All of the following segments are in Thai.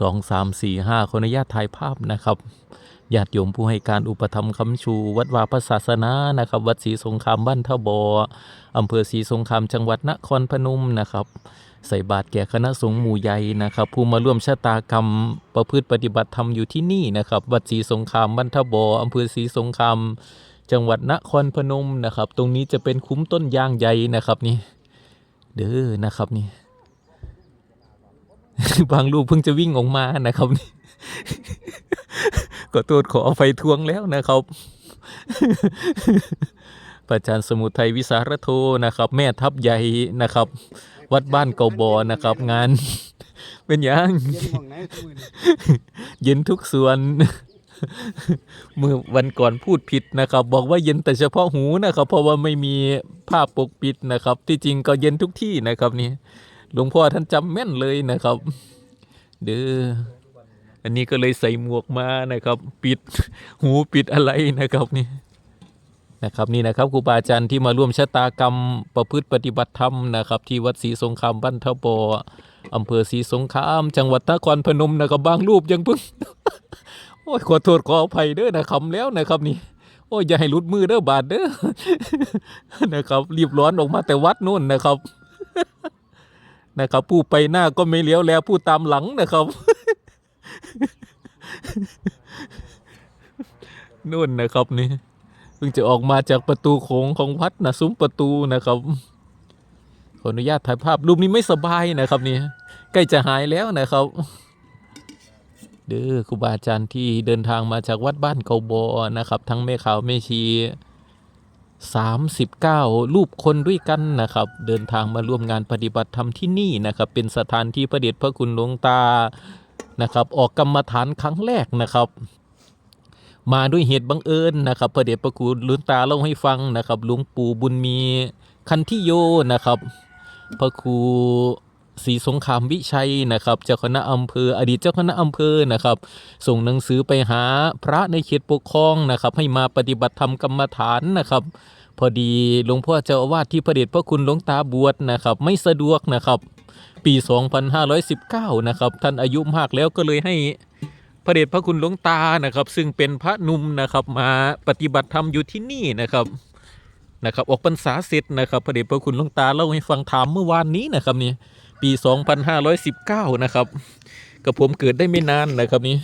สองสามสี่ห้าขออนุญาตถ่ายภาพนะครับญาติโยมผู้ให้การอุปถัมคำชู วัดวาพระศาสนานะครับ วัดศรีสงครามบ้านท่าบออำเภอศรีสงครามจังหวัดนครพนมนะครับ ใส่บาตรแก่คณะสงฆ์หมู่ใหญ่นะครับ ผู้มาร่วมชะตากรรมประพฤติปฏิบัติธรรมอยู่ที่นี่นะครับ วัดศรีสงครามบ้านท่าบออำเภอศรีสงครามจังหวัดนครพนมนะครับ ตรงนี้จะเป็นคุ้มต้นยางใหญ่นะครับนี่เด้อนะครับนี่ บางลูกเพิ่งจะวิ่งออกมานะครับนี่ก็โทษขออภัยทวงแล้วนะครับพระอาจารย์สมุทัยวิสารโทนะครับ แม่ทัพใหญ่นะครับ วัดบ้านเกาบอนะครับ งาน เป็นยังเย็นทุกส่วนเมื่อวันก่อนพูดผิดนะครับ บอกว่าเย็นแต่เฉพาะหูนะครับ เพราะว่าไม่มีผ้าปกปิดนะครับ ที่จริงก็เย็นทุกที่นะครับนี่ หลวงพ่อท่านจำแม่นเลยนะครับ เด้ออันนี้ก็เลยใส่หมวกมานะครับ ปิดหูปิดอะไรนะครับนี่นะครับนี่นะครับครูบาอาจารย์ที่มาร่วมชะตากรรมประพฤติปฏิบัติธรรมนะครับ ที่วัดศรีสงครามบ้านทบออำเภอศรีสงคราม จังหวัดนครพนมนะครับบางรูปยังเพิ่งโอ้ยขอโทษขออภัยเด้อนะคำแล้วนะครับนี่โอ้ยอย่าให้หลุดมือเด้อบาดเด้อนะครับ รีบร้อนออกมาแต่วัดนู่นนะครับ นะครับ ผู้ไปหน้าก็ไม่เลี้ยวแล้วผู้ตามหลังนะครับนู่นนะครับนี่เพิ่งจะออกมาจากประตูโขงของวัดนะซุ้มประตูนะครับขออนุญาตถ่ายภาพรูปนี้ไม่สบายนะครับนี่ใกล้จะหายแล้วนะครับ เด้อครูบาอาจารย์ที่เดินทางมาจากวัดบ้านเกาบอนะครับ ทั้งแม่ขาวแม่ชี 39 รูปคนด้วยกันนะครับ เดินทางมาร่วมงานปฏิบัติธรรมที่นี่นะครับ เป็นสถานที่ประเดชพระคุณหลวงตานะครับ ออกกรรมฐานครั้งแรกนะครับ มาด้วยเหตุบังเอิญนะครับพระเดชพระคุณหลวงตาเล่าให้ฟังนะครับหลวงปู่บุญมีคันทิโยนะครับ พระครู ศรีสงครามวิชัยนะครับเจ้าคณะอำเภออดีตเจ้าคณะอำเภอนะครับ ส่งหนังสือไปหาพระในเขตปกครองนะครับ ให้มาปฏิบัติธรรมกรรมฐานนะครับ พอดีหลวงพ่อเจ้าอาวาสที่พระเดชพระคุณหลวงตาบวชนะครับ ไม่สะดวกนะครับปี 2519 นะครับ ท่านอายุมากแล้วก็เลยให้พระเดชพระคุณหลวงตานะครับ ซึ่งเป็นพระนุ่มนะครับมาปฏิบัติธรรมอยู่ที่นี่นะครับนะครับ ออกพรรษาเสร็จนะครับ พระเดชพระคุณหลวงตาเล่าให้ฟังถามเมื่อวานนี้นะครับนี่ ปี 2519 นะครับ กับผมเกิดได้ไม่นานนะครับนี่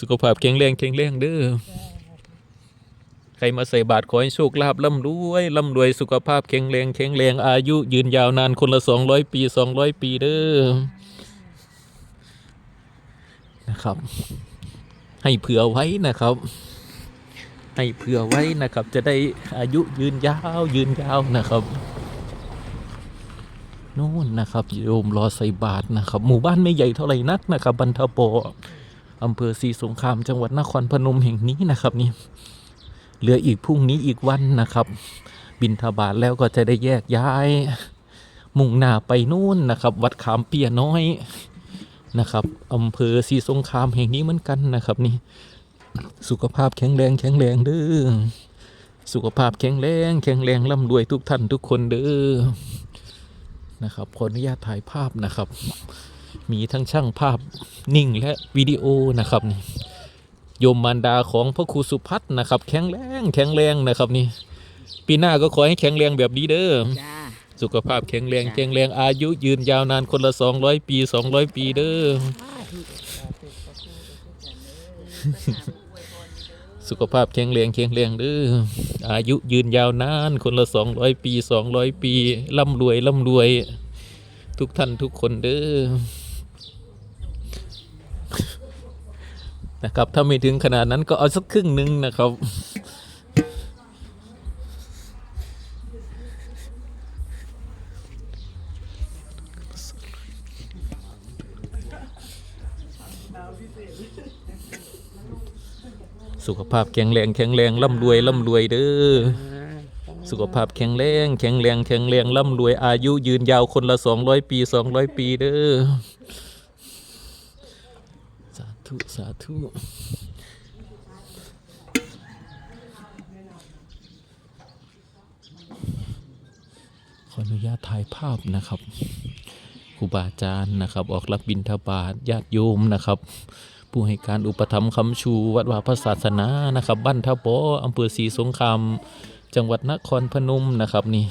สุขภาพแข็งแรงแข็งแรงเด้อใครมาใส่บาตรขอให้โชคลาภร่ำรวยร่ำรวยสุขภาพแข็งแรงแข็งแรงอายุยืนยาวนานคนละ 200 ปี 200 ปีเด้อนะครับ ให้เผื่อไว้นะครับ ให้เผื่อไว้นะครับ จะได้อายุยืนยาวยืนยาวนะครับ นู่นนะครับโยมรอใส่บาตรนะครับ หมู่บ้านไม่ใหญ่เท่าไหร่นักนะครับบันทโปอำเภอศรีสงครามจังหวัดนครพนมแห่งนี้นะครับนี่เหลืออีกพรุ่งนี้อีกวันนะครับ บินทบาทแล้วก็จะได้แยกย้าย มุ่งหน้าไปนู่นนะครับ วัดขามเปียน้อยนะครับอำเภอศรีสงครามแห่งนี้เหมือนกันนะครับนี่สุขภาพแข็งแรงแข็งแรงเด้อสุขภาพแข็งแรงแข็งแรงร่ำรวยทุกท่านทุกคนเด้อ นะครับขออนุญาตถ่ายภาพนะครับ มีทั้งช่างภาพนิ่งและวิดีโอนะครับนี่โยมมารดาของพระครูสุพัฒน์นะครับ แข็งแรงแข็งแรงนะครับนี่ปีหน้าก็ขอให้แข็งแรงแบบนี้เด้อจ้าสุขภาพแข็งแรงแข็งแรงอายุยืนยาวนานคนละ200ปี200ปีเด้อ สุขภาพแข็งแรงแข็งแรงเด้ออายุยืนยาวนาน คนละ200ปี200ปีร่ำรวยร่ำรวย ทุกท่านทุกคนเด้อนะครับถ้าไม่ถึงขนาดนั้นก็เอาสักครึ่งหนึ่งนะครับ สุขภาพแข็งแรงแข็งแรงร่ำรวยร่ำรวยเด้อสุขภาพแข็งแรงแข็งแรงแข็งแรงร่ำรวยอายุยืนยาวคนละสองร้อยปีสองร้อยปีเด้อสาธุสาธุขออนุญาตถ่ายภาพนะครับครูบาอาจารย์นะครับ ออกรับบิณฑบาตญาติโยมนะครับ ผู้ให้การอุปถัมภ์คำชู วัดวาพระศาสนานะครับบ้านท่าปออำเภอศรีสงครามจังหวัดนครพนมนะครับนี่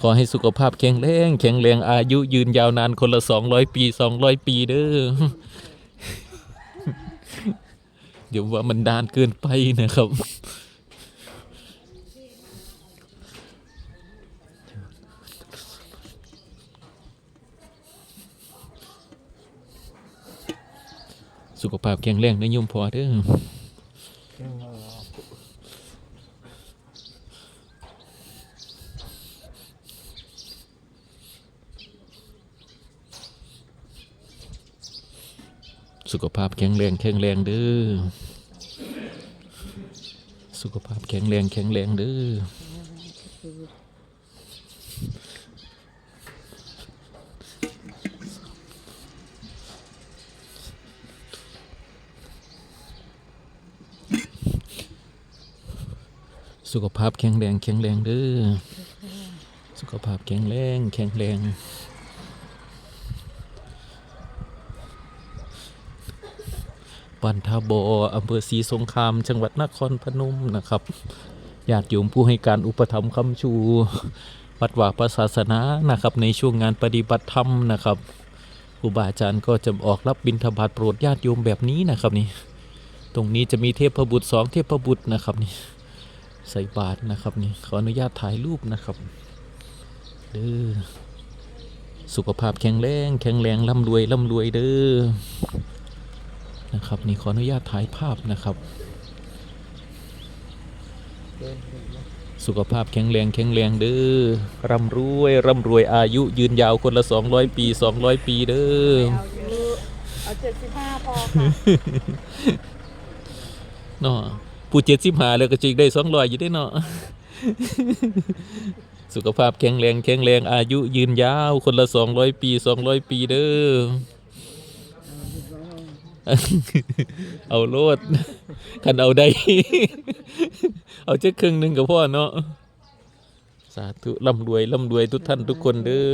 ขอให้สุขภาพแข็งแรงแข็งแรงอายุยืนยาวนานคนละ200ปี200ปีเด้อเดี๋ยวว่ามันดานเกินไปนะครับ สุขภาพแข็งแรงนะโยมพอเด้อสุขภาพแข็งแรงแข็งแรงเด้อ สุขภาพแข็งแรงแข็งแรงเด้อ สุขภาพแข็งแรงแข็งแรงเด้อสุขภาพแข็งแรงแข็งแรงปันทาบออำเภอศรีสงคราม จังหวัดนครพนมนะครับญาติโยมผู้ให้การอุปถัมภ์คำชู วัดว่าพระศาสนานะครับ ในช่วงงานปฏิบัติธรรมนะครับครูบาอาจารย์ก็จะออกรับบิณฑบาตโปรดญาติโยมแบบนี้นะครับนี่ตรงนี้จะมีเทพบุตรสองเทพบุตรนะครับนี่ ใส่บาตรนะครับนี่ขออนุญาตถ่ายรูปนะครับเด้อสุขภาพแข็งแรงแข็งแรงร่ำรวยร่ำรวยเด้อนะครับนี่ขออนุญาตถ่ายภาพนะครับ สุขภาพแข็งแรงแข็งแรงเด้อร่ำรวยร่ำรวยอายุยืนยาวคนละ 200 ปี 200 ปีเด้อเอาเยอะเอาเจ็ดสิบห้าพอค่ะเนาะ ผู้เจ็ดสิบห้าแล้วก็จิกได้200อยู่ได้เนาะสุขภาพแข็งแรงแข็งแรงอายุยืนยาวคนละ200ปี200ปีเด้อเอาโลดคันเอาได้ เอาเจ๊ครึ่งหนึ่งกับพ่อเนาะสาธุร่ำรวยร่ำรวยทุกท่านทุกคนเด้อ